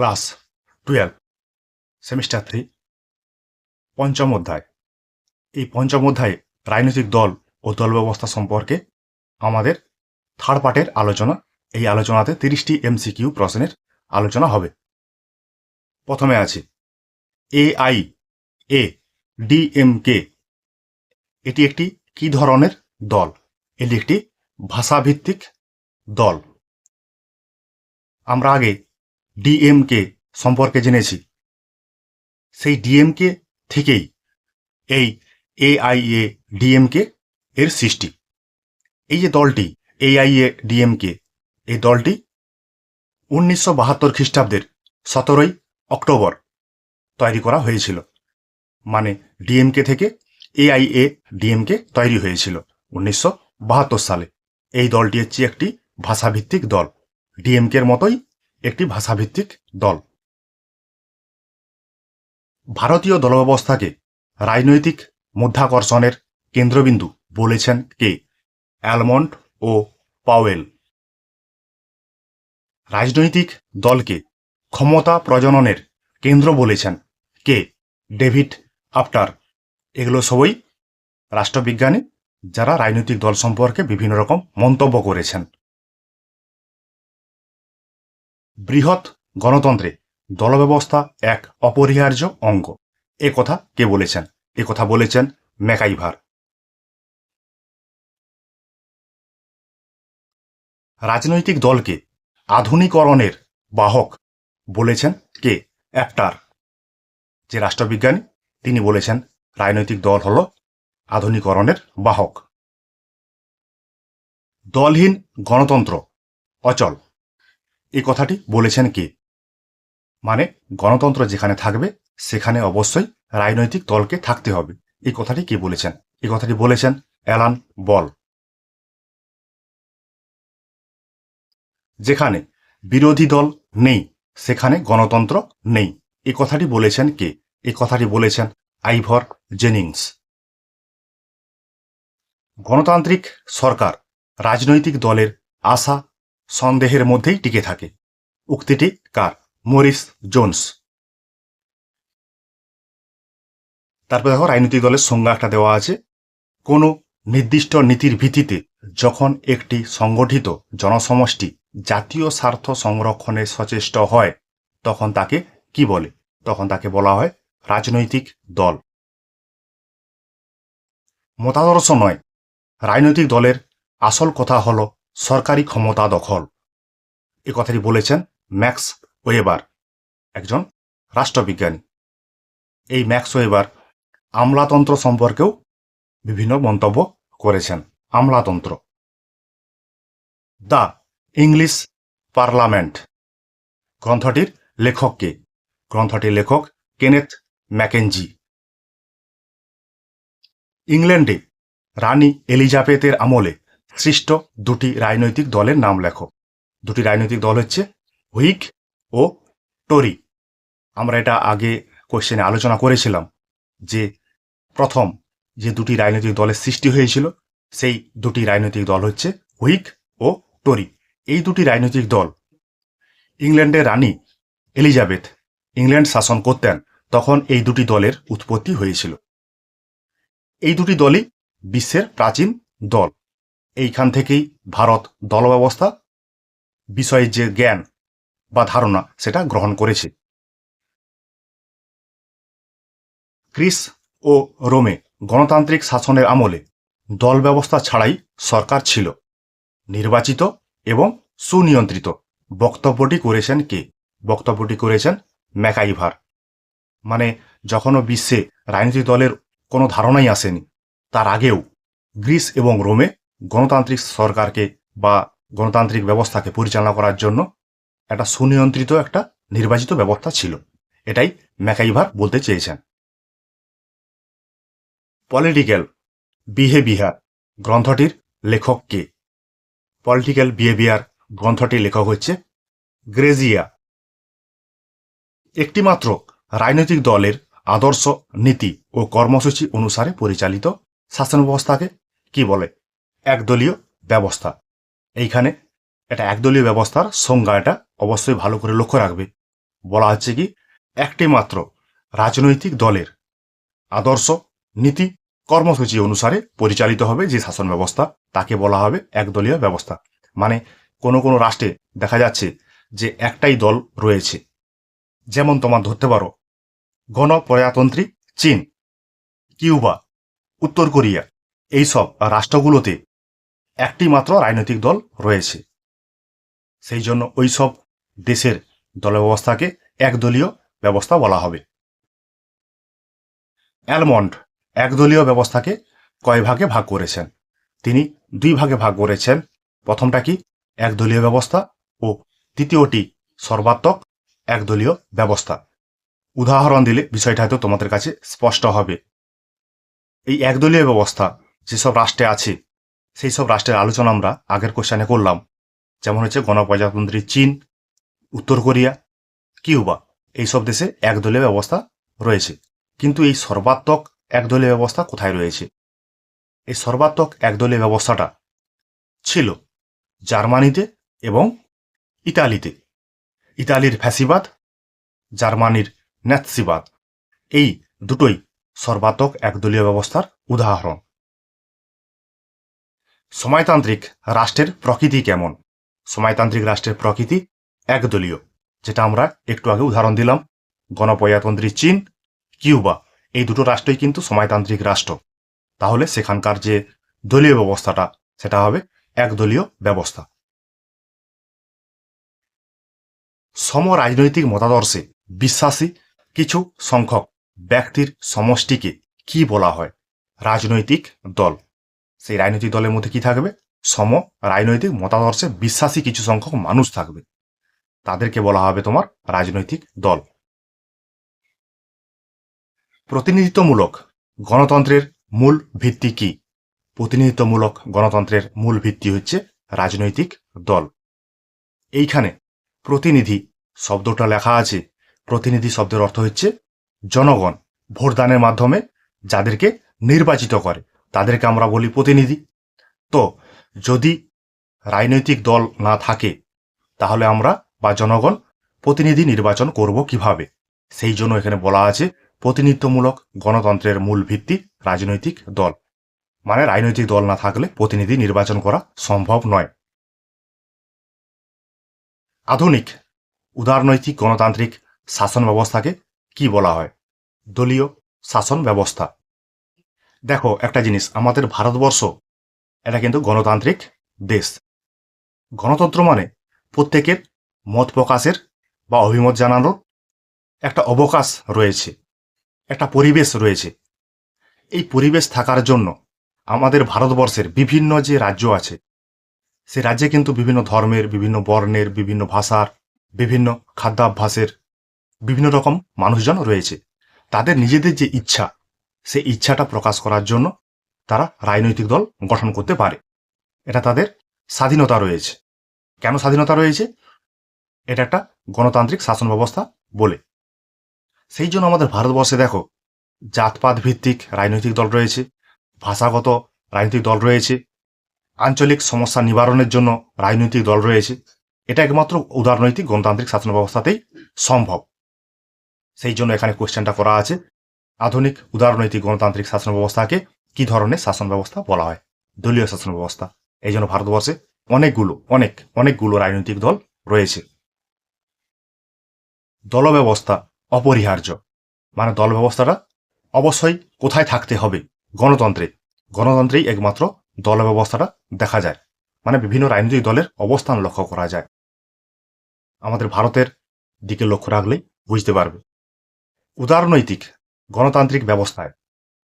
Class twelve, semester three, পঞ্চম অধ্যায়। এই পঞ্চম অধ্যায়ে রাজনৈতিক দল ও দল ব্যবস্থা সম্পর্কে আমাদের থার্ড পার্টের আলোচনা। এই আলোচনাতে তিরিশটি এমসিকিউ প্রশ্নের আলোচনা হবে। প্রথমে আছে। এ আই এ ডিএমকে এটি একটি কি ধরনের দল? এটি একটি ভাষাভিত্তিক দল। আমরা আগে ডিএমকে সম্পর্কে জেনেছি। সেই ডিএমকে থেকেই এই এআইএ ডিএমকে এর সৃষ্টি। এই যে দলটি, এআইএ ডিএমকে, এই দলটি উনিশশো বাহাত্তর খ্রিস্টাব্দের সতেরোই অক্টোবর তৈরি করা হয়েছিল। মানে ডিএমকে থেকে এআইএ ডিএমকে তৈরি হয়েছিল উনিশশো বাহাত্তর সালে। এই দলটি হচ্ছে একটি ভাষাভিত্তিক দল। ডিএমকের মতোই একটি ভাষাভিত্তিক দল। ভারতীয় দলব্যবস্থাকে রাজনৈতিক মধ্যাকর্ষণের কেন্দ্রবিন্দু বলেছেন কে? অ্যালমন্ড ও পাওয়েল। রাজনৈতিক দলকে ক্ষমতা প্রজননের কেন্দ্র বলেছেন কে? David after. এগুলো সবই রাষ্ট্রবিজ্ঞানী যারা রাজনৈতিক দল সম্পর্কে বিভিন্ন রকম মন্তব্য করেছেন। বৃহৎ গণতন্ত্রে দলব্যবস্থা এক অপরিহার্য অঙ্গ। এ কথা কে বলেছেন? এ কথা বলেছেন ম্যাকাইভার। রাজনৈতিক দলকে আধুনিকরণের বাহক বলেছেন কে? অ্যাপ্টার। যে রাষ্ট্রবিজ্ঞানী, তিনি বলেছেন রাজনৈতিক দল হল আধুনিকরণের বাহক। দলহীন গণতন্ত্র অচল। এই কথাটি বলেছেন কে? মানে গণতন্ত্র যেখানে থাকবে, সেখানে অবশ্যই রাজনৈতিক দলকে থাকতে হবে। এই কথাটি কে বলেছেন? এই কথাটি বলেছেন অ্যালান বল। যেখানে বিরোধী দল নেই, সেখানে গণতন্ত্র নেই। এই কথাটি বলেছেন কে? এই কথাটি বলেছেন আইভর জেনিংস। গণতান্ত্রিক সরকার রাজনৈতিক দলের আশা সন্দেহের মধ্যেই টিকে থাকে। উক্তিটি কার? Morris Jones. তারপর দেখো, রাজনৈতিক দলের সংজ্ঞা একটা দেওয়া আছে। কোনো নির্দিষ্ট নীতির ভিত্তিতে যখন একটি সংগঠিত জনসমষ্টি জাতীয় স্বার্থ সংরক্ষণে সচেষ্ট হয়, তখন তাকে কি বলে? তখন তাকে বলা হয় রাজনৈতিক দল। মতাদর্শ নয়। রাজনৈতিক দলের আসল কথা হল সরকারি ক্ষমতা দখল। এ কথাটি বলেছেন ম্যাক্স ওয়েবার, একজন রাষ্ট্রবিজ্ঞানী। এই ম্যাক্স ওয়েবার আমলাতন্ত্র সম্পর্কেও বিভিন্ন মন্তব্য করেছেন। আমলাতন্ত্র। The English parliament. গ্রন্থটির লেখক কে? গ্রন্থটির লেখক কেনেথ ম্যাকেনজি। ইংল্যান্ডে রানী এলিজাবেথের আমলে সৃষ্ট দুটি রাজনৈতিক দলের নাম লেখো। দুটি রাজনৈতিক দল হচ্ছে হুইক ও টরি। আমরা এটা আগে কোশ্চেনে আলোচনা করেছিলাম যে প্রথম যে দুটি রাজনৈতিক দলের সৃষ্টি হয়েছিল, সেই দুটি রাজনৈতিক দল হচ্ছে হুইক ও টরি। এই দুটি রাজনৈতিক দল ইংল্যান্ডের রানী এলিজাবেথ ইংল্যান্ড শাসন করতেন, তখন এই দুটি দলের উৎপত্তি হয়েছিল। এই দুটি দলই বিশ্বের প্রাচীন দল। এইখান থেকেই ভারত দল ব্যবস্থা বিষয়ে যে জ্ঞান বা ধারণা সেটা গ্রহণ করেছে। গ্রিস ও রোমে গণতান্ত্রিক শাসনের আমলে দল ব্যবস্থা ছাড়াই সরকার ছিল। নির্বাচিত এবং সুনিয়ন্ত্রিত বক্তব্যটি করেছেন কে? বক্তব্যটি করেছেন ম্যাকাইভার। মানে যখনও বিশ্বে রাজনৈতিক দলের কোনো ধারণাই আসেনি, তার আগেও গ্রিস এবং রোমে গণতান্ত্রিক সরকারকে বা গণতান্ত্রিক ব্যবস্থাকে পরিচালনা করার জন্য একটা সুনিয়ন্ত্রিত একটা নির্বাচিত ব্যবস্থা ছিল। এটাই ম্যাকাইভার বলতে চেয়েছেন। পলিটিক্যাল বিহেভিয়ার গ্রন্থটির লেখক কে? পলিটিক্যাল বিহেভিয়ার গ্রন্থটির লেখক হচ্ছে গ্রেজিয়া। একটিমাত্র রাজনৈতিক দলের আদর্শ নীতি ও কর্মসূচি অনুসারে পরিচালিত শাসন ব্যবস্থাকে কি বলে? একদলীয় ব্যবস্থা। এইখানে এটা একদলীয় ব্যবস্থার সংজ্ঞা এটা অবশ্যই ভালো করে লক্ষ্য রাখবে। বলা হচ্ছে কি একটি মাত্র রাজনৈতিক দলের আদর্শ নীতি কর্মসূচি অনুসারে পরিচালিত হবে যে শাসন ব্যবস্থা, তাকে বলা হবে একদলীয় ব্যবস্থা। মানে কোনো কোনো রাষ্ট্রে দেখা যাচ্ছে যে একটাই দল রয়েছে। যেমন তোমার ধরতে পারো, গণপ্রজাতন্ত্রী চীন, কিউবা, উত্তর কোরিয়া, এইসব রাষ্ট্রগুলোতে একটি মাত্র রাজনৈতিক দল রয়েছে। সেই জন্য ওই সব দেশের দল ব্যবস্থাকে একদলীয় ব্যবস্থা বলা হবে। অ্যালমন্ড একদলীয় ব্যবস্থাকে কয় ভাগে ভাগ করেছেন? তিনি দুই ভাগে ভাগ করেছেন। প্রথমটা কি একদলীয় ব্যবস্থা ও দ্বিতীয়টি সর্বাত্মক একদলীয় ব্যবস্থা? উদাহরণ দিলে বিষয়টা হয়তো তোমাদের কাছে স্পষ্ট হবে। এই একদলীয় ব্যবস্থা যেসব রাষ্ট্রে আছে সেই সব রাষ্ট্রের আলোচনা আমরা আগের কোশ্চানে করলাম। যেমন হচ্ছে গণপ্রজাতন্ত্রী চীন, উত্তর কোরিয়া, কিউবা, এইসব দেশে একদলীয় ব্যবস্থা রয়েছে। কিন্তু এই সর্বাত্মক একদলীয় ব্যবস্থা কোথায় রয়েছে? এই সর্বাত্মক একদলীয় ব্যবস্থাটা ছিল জার্মানিতে এবং ইতালিতে। ইতালির ফ্যাসিবাদ, জার্মানির ন্যাৎসিবাদ এই দুটোই সর্বাত্মক একদলীয় ব্যবস্থার উদাহরণ। সময়তান্ত্রিক রাষ্ট্রের প্রকৃতি কেমন? সময়তান্ত্রিক রাষ্ট্রের প্রকৃতি একদলীয়, যেটা আমরা একটু আগে উদাহরণ দিলাম, গণপ্রজাতন্ত্রী চীন, কিউবা, এই দুটো রাষ্ট্রই কিন্তু সময়তান্ত্রিক রাষ্ট্র। তাহলে সেখানকার যে দলীয় ব্যবস্থাটা, সেটা হবে একদলীয় ব্যবস্থা। সম রাজনৈতিক মতাদর্শে বিশ্বাসী কিছু সংখ্যক ব্যক্তির সমষ্টিকে কি বলা হয়? রাজনৈতিক দল। সেই রাজনৈতিক দলের মধ্যে কি থাকবে? সম রাজনৈতিক মতাদর্শে বিশ্বাসী কিছু সংখ্যক মানুষ থাকবে। তাদেরকে বলা হবে তোমার রাজনৈতিক দল। প্রতিনিধিত্বমূলক গণতন্ত্রের মূল ভিত্তি কি? প্রতিনিধিত্বমূলক গণতন্ত্রের মূল ভিত্তি হচ্ছে রাজনৈতিক দল। এইখানে প্রতিনিধি শব্দটা লেখা আছে। প্রতিনিধি শব্দের অর্থ হচ্ছে জনগণ, ভোটদানের মাধ্যমে যাদেরকে নির্বাচিত করে। তাদেরকে আমরা বলি প্রতিনিধি। তো যদি রাজনৈতিক দল না থাকে, তাহলে আমরা বা জনগণ প্রতিনিধি নির্বাচন করব কীভাবে? সেই জন্য এখানে বলা আছে প্রতিনিধিত্বমূলক গণতন্ত্রের মূল ভিত্তি রাজনৈতিক দল। মানে রাজনৈতিক দল না থাকলে প্রতিনিধি নির্বাচন করা সম্ভব নয়। আধুনিক উদারনৈতিক গণতান্ত্রিক শাসন ব্যবস্থাকে কি বলা হয়? দলীয় শাসন ব্যবস্থা। দেখো, একটা জিনিস, আমাদের ভারতবর্ষ, এটা কিন্তু গণতান্ত্রিক দেশ। গণতন্ত্র মানে প্রত্যেকের মত প্রকাশের বা অভিমত জানানোর একটা অবকাশ রয়েছে, একটা পরিবেশ রয়েছে। এই পরিবেশ থাকার জন্য আমাদের ভারতবর্ষের বিভিন্ন যে রাজ্য আছে, সে রাজ্যে কিন্তু বিভিন্ন ধর্মের, বিভিন্ন বর্ণের, বিভিন্ন ভাষার, বিভিন্ন খাদ্যাভ্যাসের বিভিন্ন রকম মানুষজন রয়েছে। তাদের নিজেদের যে ইচ্ছা সেই ইচ্ছাটা প্রকাশ করার জন্য তারা রাজনৈতিক দল গঠন করতে পারে। এটা তাদের স্বাধীনতা রয়েছে। কেন স্বাধীনতা রয়েছে? এটা একটা গণতান্ত্রিক শাসন ব্যবস্থা বলে। সেই জন্য আমাদের ভারতবর্ষে দেখো, জাতপাত ভিত্তিক রাজনৈতিক দল রয়েছে, ভাষাগত রাজনৈতিক দল রয়েছে, আঞ্চলিক সমস্যা নিবারণের জন্য রাজনৈতিক দল রয়েছে। এটা একমাত্র উদারনৈতিক গণতান্ত্রিক শাসন ব্যবস্থাতেই সম্ভব। সেই জন্য এখানে কোয়েশ্চেনটা করা আছে আধুনিক উদারনৈতিক গণতান্ত্রিক শাসন ব্যবস্থাকে কি ধরনের শাসন ব্যবস্থা বলা হয়? দলীয় শাসন ব্যবস্থা। এই জন্য ভারতবর্ষে অনেকগুলো, অনেক, অনেকগুলো রাজনৈতিক দল রয়েছে। দল ব্যবস্থা অপরিহার্য। মানে দল ব্যবস্থাটা অবশ্যই কোথায় থাকতে হবে? গণতন্ত্রে। গণতন্ত্রেই একমাত্র দল ব্যবস্থাটা দেখা যায়। মানে বিভিন্ন রাজনৈতিক দলের অবস্থান লক্ষ্য করা যায়। আমাদের ভারতের দিকে লক্ষ্য রাখলেই বুঝতে পারবে। উদারনৈতিক গণতান্ত্রিক ব্যবস্থায়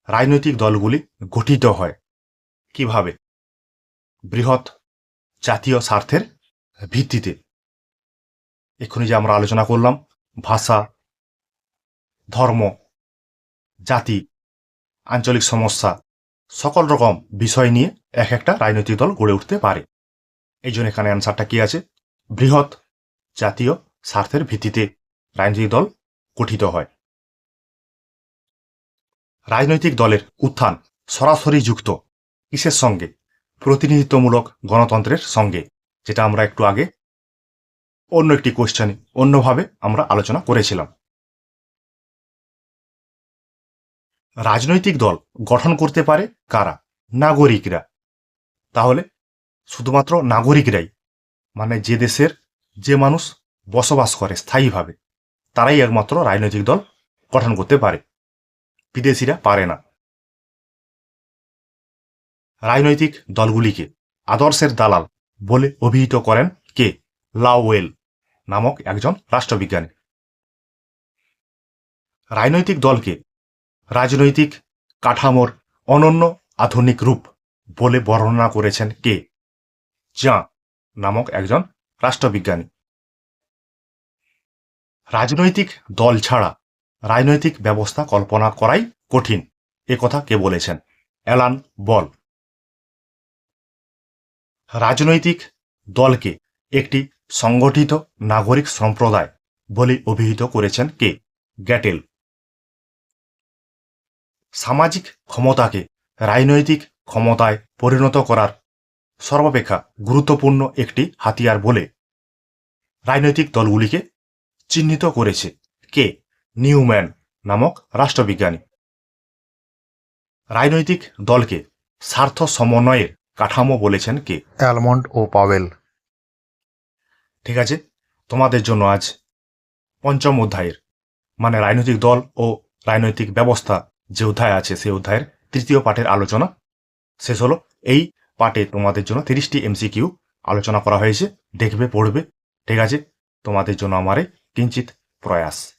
রাজনৈতিক দলগুলি গঠিত হয়। কীভাবে? বৃহৎ জাতীয় স্বার্থের ভিত্তিতে। এক্ষুনি যে আমরা আলোচনা করলাম, ভাষা, ধর্ম, জাতি, আঞ্চলিক সমস্যা, সকল রকম বিষয় নিয়ে এক একটা রাজনৈতিক দল গড়ে উঠতে পারে। এই জন্য এখানে অ্যান্সারটা কি আছে? বৃহৎ জাতীয় স্বার্থের ভিত্তিতে রাজনৈতিক দল গঠিত হয়। রাজনৈতিক দলের উত্থান সরাসরি যুক্ত কিসের সঙ্গে? প্রতিনিধিত্বমূলক গণতন্ত্রের সঙ্গে, যেটা আমরা একটু আগে অন্য একটি কোশ্চেনে অন্যভাবে আমরা আলোচনা করেছিলাম। রাজনৈতিক দল গঠন করতে পারে কারা? নাগরিকরা। তাহলে শুধুমাত্র নাগরিকরাই মানে যে দেশের যে মানুষ বসবাস করে স্থায়ীভাবে, তারাই একমাত্র রাজনৈতিক দল গঠন করতে পারে। বিদেশিরা পারে না। রাজনৈতিক দলগুলিকে আদর্শের দালাল বলে অভিহিত করেন কে? লাওয়েল নামক একজন রাষ্ট্রবিজ্ঞানী। রাজনৈতিক দলকে রাজনৈতিক কাঠামোর অনন্য আধুনিক রূপ বলে বর্ণনা করেছেন কে? চা নামক একজন রাষ্ট্রবিজ্ঞানী। রাজনৈতিক দল ছাড়া রাজনৈতিক ব্যবস্থা কল্পনা করাই কঠিন। এ কথা কে বলেছেন? Alan Ball. রাজনৈতিক দলকে একটি সংগঠিত নাগরিক সম্প্রদায় বলে অভিহিত করেছেন কে? গ্যাটেল। সামাজিক ক্ষমতাকে রাজনৈতিক ক্ষমতায় পরিণত করার সর্বাপেক্ষা গুরুত্বপূর্ণ একটি হাতিয়ার বলে রাজনৈতিক দলগুলিকে চিহ্নিত করেছে কে? নিউম্যান নামক রাষ্ট্রবিজ্ঞানী। রাজনৈতিক দলকে স্বার্থ সমন্বয়ের কাঠামো বলেছেন কে? অ্যালমন্ড ও পাওয়েল। ঠিক আছে তোমাদের জন্য আজ পঞ্চম অধ্যায়ের মানে রাজনৈতিক দল ও রাজনৈতিক ব্যবস্থা যে অধ্যায় আছে সেই অধ্যায়ের তৃতীয় পাঠের আলোচনা শেষ হলো। এই পাঠে তোমাদের জন্য তিরিশটি এমসিকিউ আলোচনা করা হয়েছে দেখবে পড়বে। ঠিক আছে তোমাদের জন্য আমার এই কিঞ্চিত প্রয়াস।